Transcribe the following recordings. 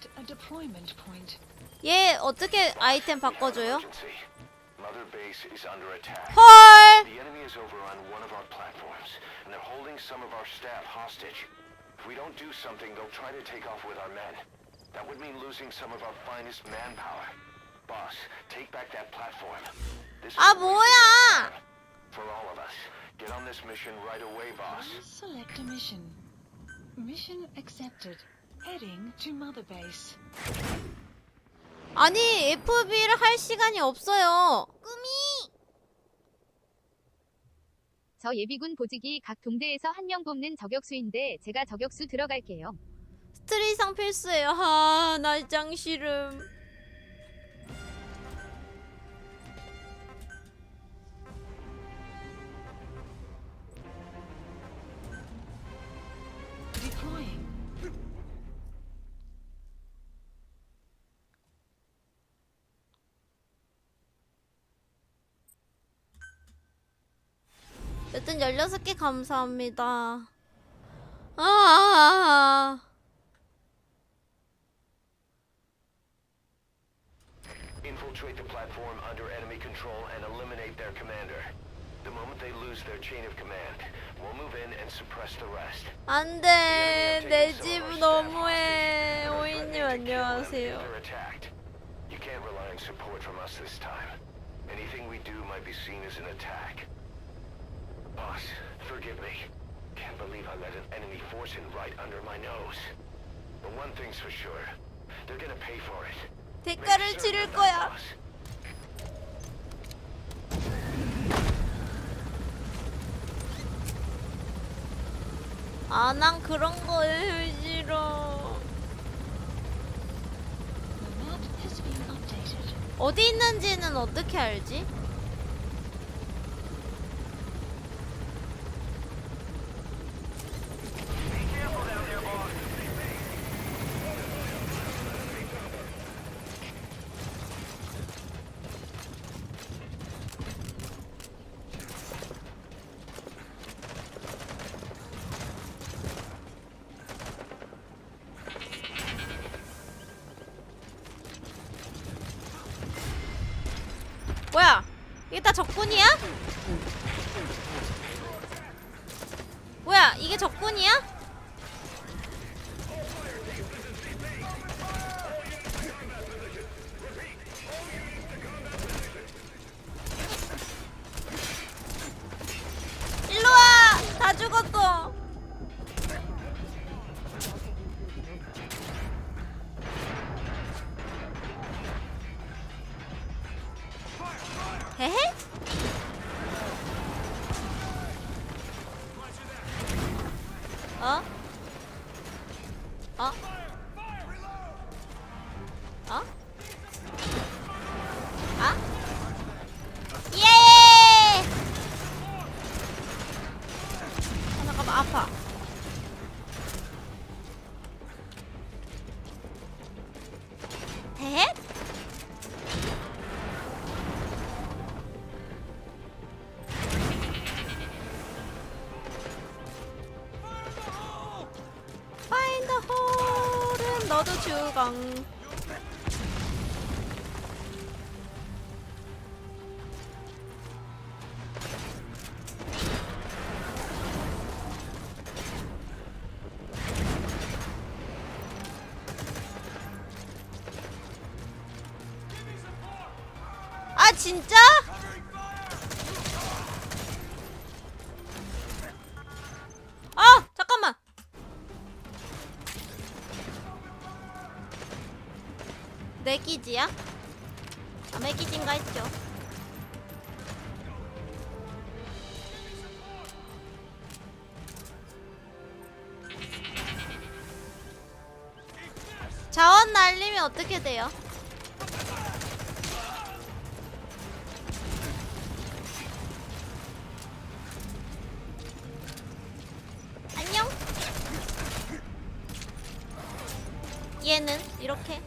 Select a deployment point. 얘 어떻게 아이템 바꿔줘요? Emergency. Mother base is under attack. 헐! The enemy is over on one of our platforms, and they're holding some of our staff hostage. If we don't do something, they'll try to take off with our men. That would mean losing some of our finest manpower. Boss, take back that platform. This is 아 a waste of 뭐야! time For all of us. Get on this mission right away, boss. Select a mission. Mission accepted. Heading to Mother Base. 아니 FB를 할 시간이 없어요. 꿈이. 저 예비군 보직이 각 동대에서 한 명 뽑는 저격수인데 제가 저격수 들어갈게요. 스트리상 필수예요. 하, 날짱 싫음. 16개 감사합니다. 아, 아, 아. Infiltrate the platform under enemy control and eliminate their commander. The moment they lose their chain of command, we'll move in and suppress the rest. 안 돼. 내집 너무해. 오이님 안녕하세요. They're attacked. You can't rely on support from us this time. Anything we do might be seen as an attack. Boss, forgive me. Can't believe I let an enemy force in right under my nose. But one thing's for sure. They're gonna pay for it. 대가를 치를 거야. 아, 난 그런 거 싫어. The map has been updated. 어디 있는지는 어떻게 알지? 뭐야? 이게 다 적군이야? 뭐야? 이게 적군이야? 주강. 아 진짜? 아, 내 기지인가 했죠. 자원 날리면 어떻게 돼요? 안녕? 얘는 이렇게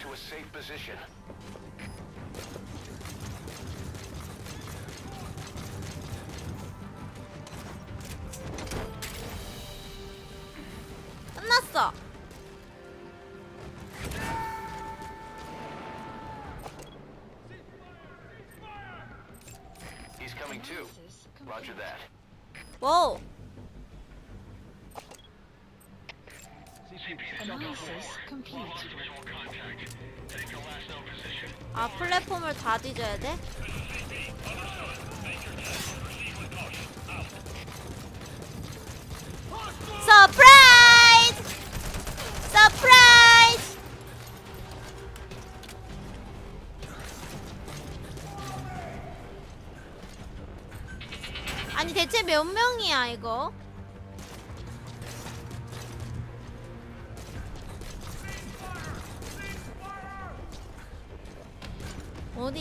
to a safe position. 끝났어. He's coming too. Analysis Roger complete. that. 와 Analysis. 아 플랫폼을 다 뒤져야 돼? 서프라이즈! 서프라이즈! 아니 대체 몇 명이야 이거?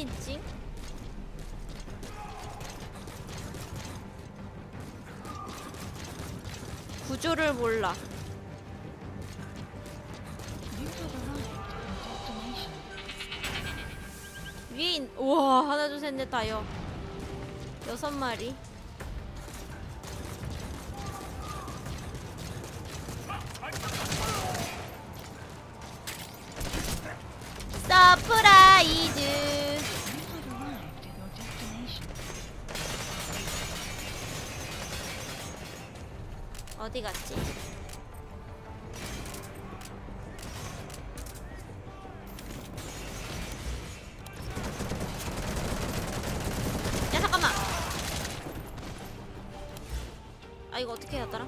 있지? 구조를 몰라. 있... 우와 하나 둘 셋 넷 다여 여섯 마리 이거 어떻게 해야 하더라?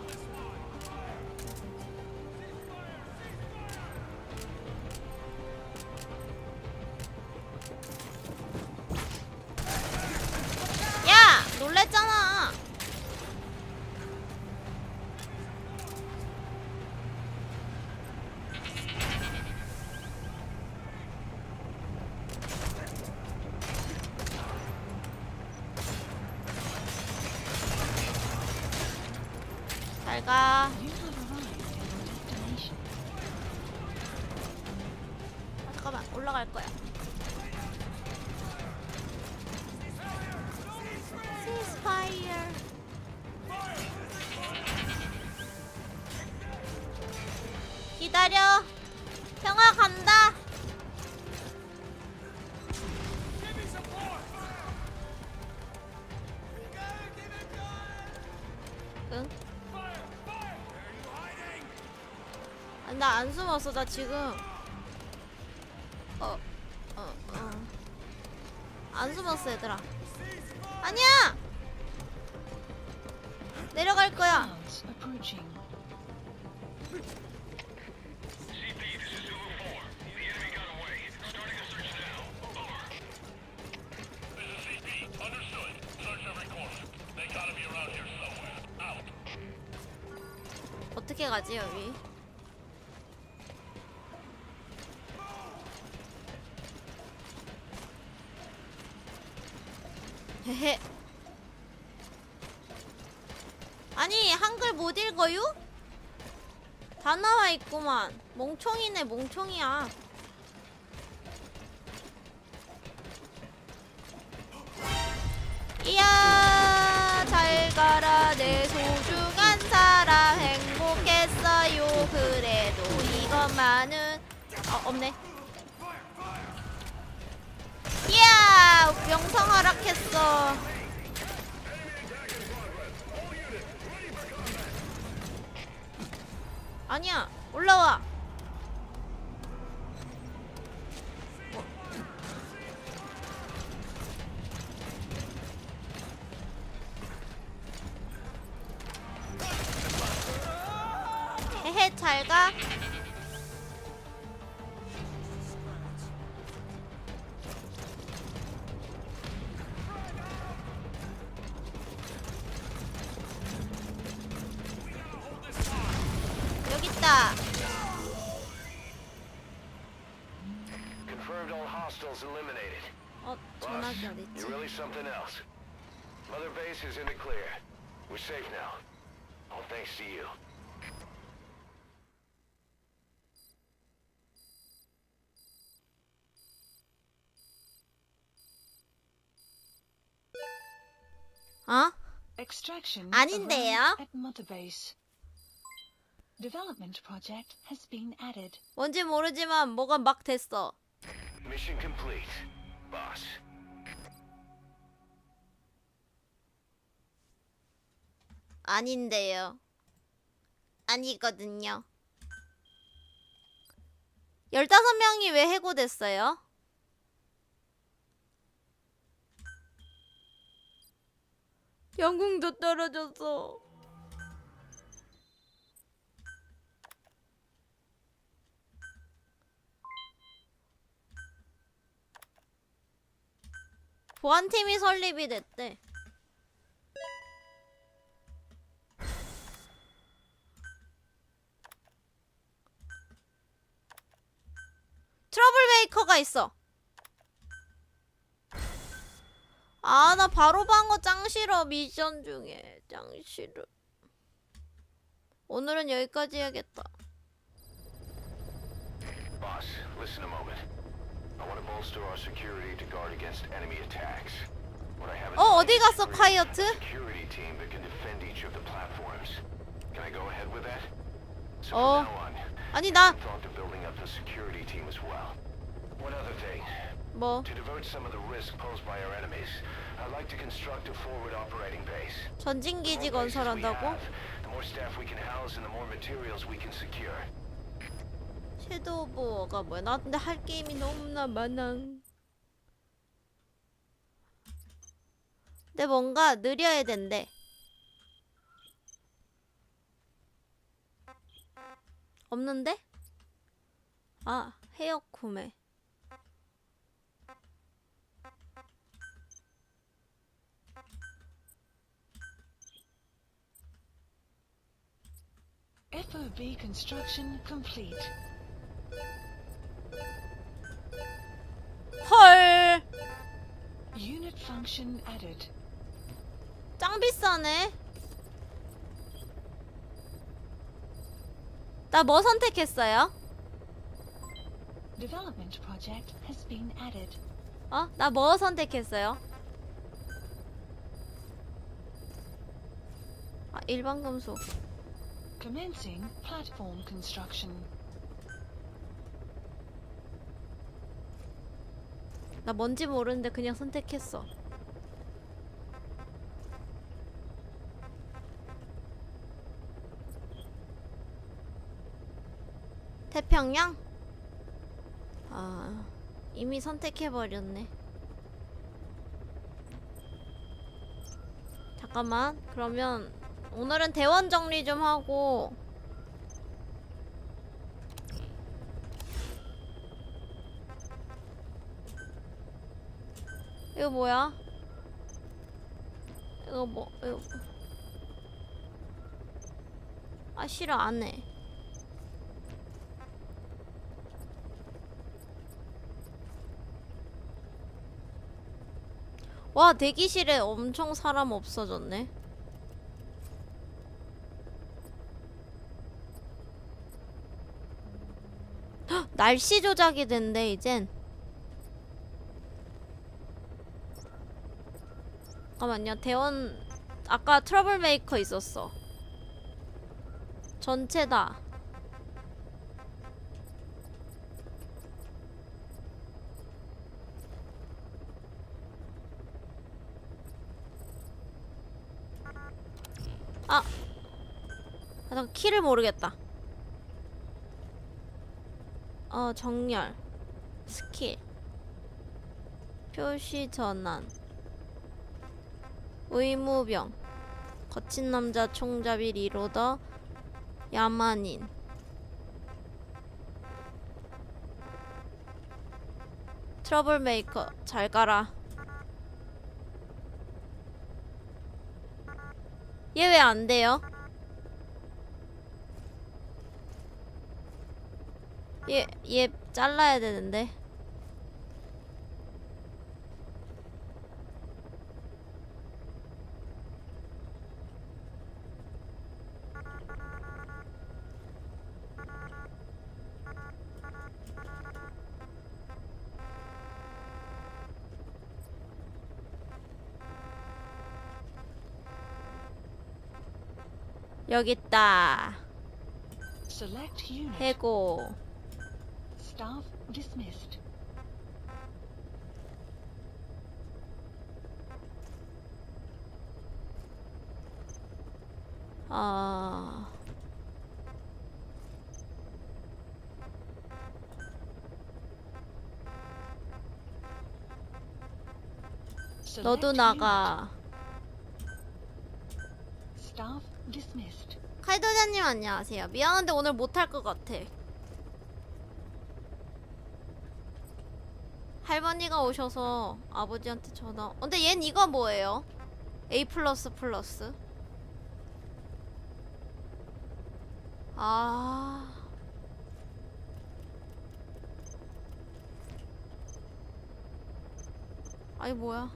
올라갈 거야. 기다려. 평화 간다. 응? 아, 나안 숨었어. 나 지금 안 숨었어, 얘들아. 아니야! 내려갈 거야. 어떻게 가지, 여기? 헤헤. 아니, 한글 못 읽어요? 다 나와 있구만. 멍청이네, 멍청이야. 이야, 잘 가라, 내 소중한 사람. 행복했어요. 그래도 이것만은. 어, 없네. 이야, 명성 하락했어. 아니야, 올라와. 헤헤, 잘 가. 여기 있다. base is in the clear. We're safe now. All thanks to you. 어? Extraction 아닌데요? arrived at Mother Base. Development project has been added. 뭔지 모르지만 뭐가 막 됐어. Mission complete, boss. 아닌데요. 아니거든요. 15명이 왜 해고됐어요? 영웅도 떨어졌어. 보안팀이 설립이 됐대. 메이커가 있어. 아, 나 바로 방어 짱 싫어. 미션 중에. 짱 싫어. 오늘은 여기까지 해야겠다. Boss, listen a moment. I want to bolster our security to guard against enemy attacks. What I have in 어, 어디 is 갔어, 카이어트? Security team that can defend each of the platforms. Can I go ahead with that? So 어. from now on, 아니, 나, thought to building up the security team as well. One other thing. 뭐, To divert some of the risk posed by our enemies, I'd like to construct a forward operating base. 전진 기지 The more bases we 건설한다고? have, The more staff we can house and the more materials we can secure. 섀도우 오브 워가 뭐야? 나 근데 할 게임이 너무나 많아. 근데 뭔가 느려야 된대. 없는데? 아, 헤어 구매. FOB construction complete. 헐! Unit function added. 짱 비싸네. 나 뭐 선택했어요? Development project has been added. 어? 나 뭐 선택했어요? 아, 일반 금속. Commencing platform construction. 나 뭔지 모르는데 그냥 선택했어. 태평양? 아, 이미 선택해버렸네. 잠깐만, 그러면 오늘은 대원 정리 좀 하고. 이거 뭐야? 이거 뭐 이거. 아 싫어 안해. 와 대기실에 엄청 사람 없어졌네 날씨 조작이 된대 이젠 잠깐만요. 대원 아까 트러블 메이커 있었어. 전체다. 아. 아, 키를 모르겠다. 어, 정렬. 스킬. 표시 전환. 의무병 거친 남자 총잡이 리로더 야만인 트러블 메이커 잘 가라 얘 왜 안 돼요? 얘, 얘 잘라야 되는데. 여기 있다. 해고. Staff dismissed. 아. 너도. 나가. Staff dismissed. 카이도자님 안녕하세요. 미안한데 오늘 못할 것 같아. 할머니가 오셔서 아버지한테 전화. 어, 근데 얜 이거 뭐예요? A 플러스 플러스. 아. 아이 뭐야?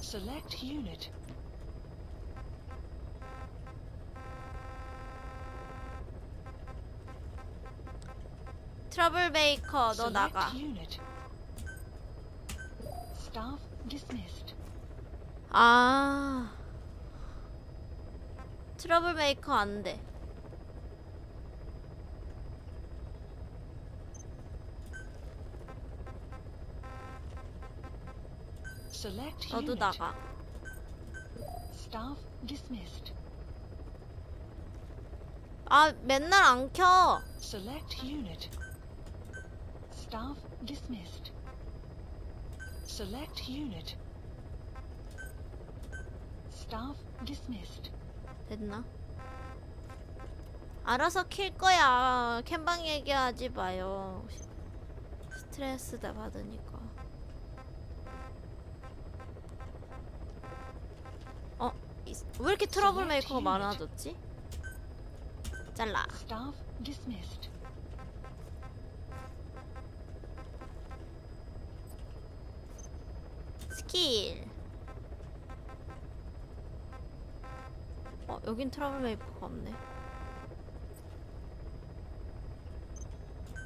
Select unit. 트러블 메이커 너 나가. 아. 트러블 메이커 안 돼. 너도. 나가. 아, 맨날 안 켜. Staff dismissed. Select unit. Staff dismissed. 됐나? 알아서 킬 거야. 캠방 얘기하지 마요. 스트레스 다 받으니까. 어, 이- 왜 이렇게 트러블 메이커가 많아졌지? 잘라. Staff dismissed. 스킬. 어, 여긴 트러블 메이커가 없네.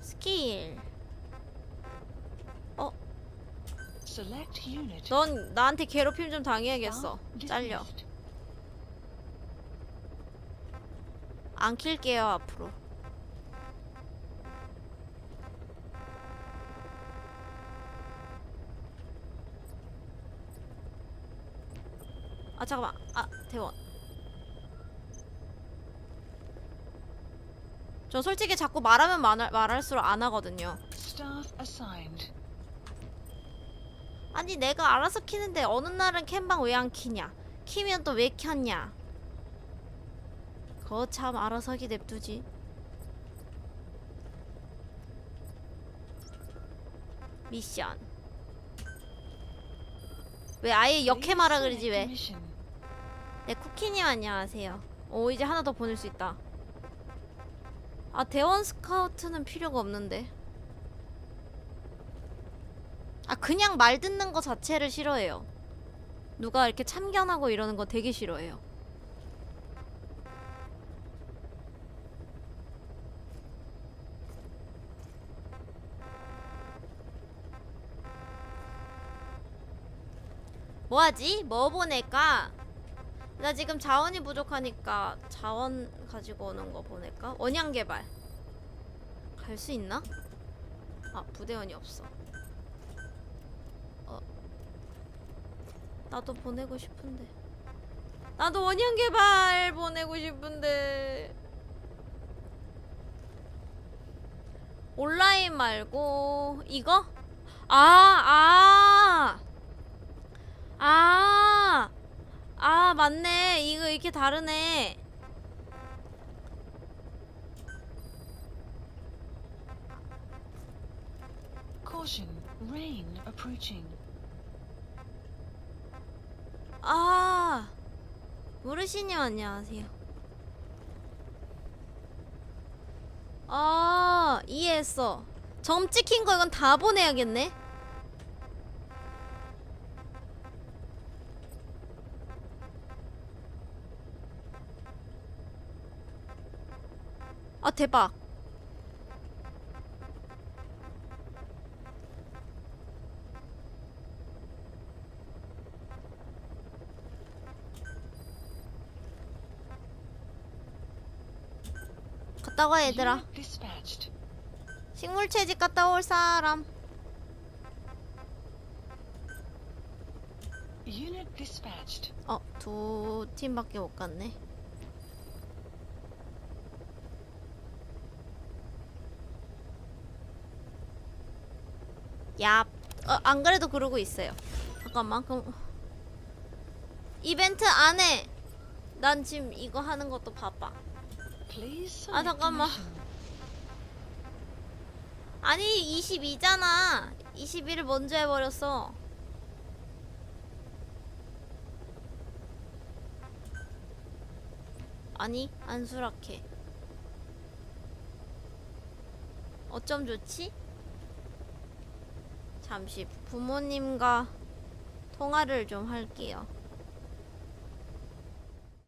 스킬. Unit. 넌 나한테 괴롭힘 좀 당해야겠어. 잘려. 안 킬게요 앞으로. 아 잠깐만. 아 대원. 저 솔직히 자꾸 말하면 말할, 말할수록 안 하거든요. 아니 내가 알아서 키는데 어느 날은 캠방 왜 안 키냐? 키면 또 왜 켰냐? 그거 참 알아서 하기 냅두지. 미션. 왜 아예 역해마라 Please 그러지 왜? 네 쿠키님 안녕하세요. 오 이제 하나 더 보낼 수 있다. 아 대원 스카우트는 필요가 없는데. 아 그냥 말 듣는 거 자체를 싫어해요. 누가 이렇게 참견하고 이러는 거 되게 싫어해요. 뭐하지? 뭐 보낼까? 나 지금 자원이 부족하니까 자원 가지고 오는 거 보낼까? 원양 개발. 갈 수 있나? 아 부대원이 없어. 어. 나도 보내고 싶은데. 나도 원양 개발 보내고 싶은데. 온라인 말고 이거? 아, 아. 아. 아, 맞네. 이거 이렇게 다르네. Caution. Rain approaching. 아. 무르시님 안녕하세요. 아, 이해했어. 점 찍힌 거 이건 다 보내야겠네. 아 대박. 갔다 와 얘들아. 식물 채집 갔다 올 사람. 어, 두 팀밖에 못 갔네. 야, 어, 안 그래도 그러고 있어요. 잠깐만, 그럼 이벤트 안에 난 지금 이거 하는 것도 바빠. 아, 잠깐만. 아니, 22잖아. 21을 먼저 해버렸어. 아니, 안 수락해. 어쩜 좋지? 잠시 부모님과 통화를 좀 할게요.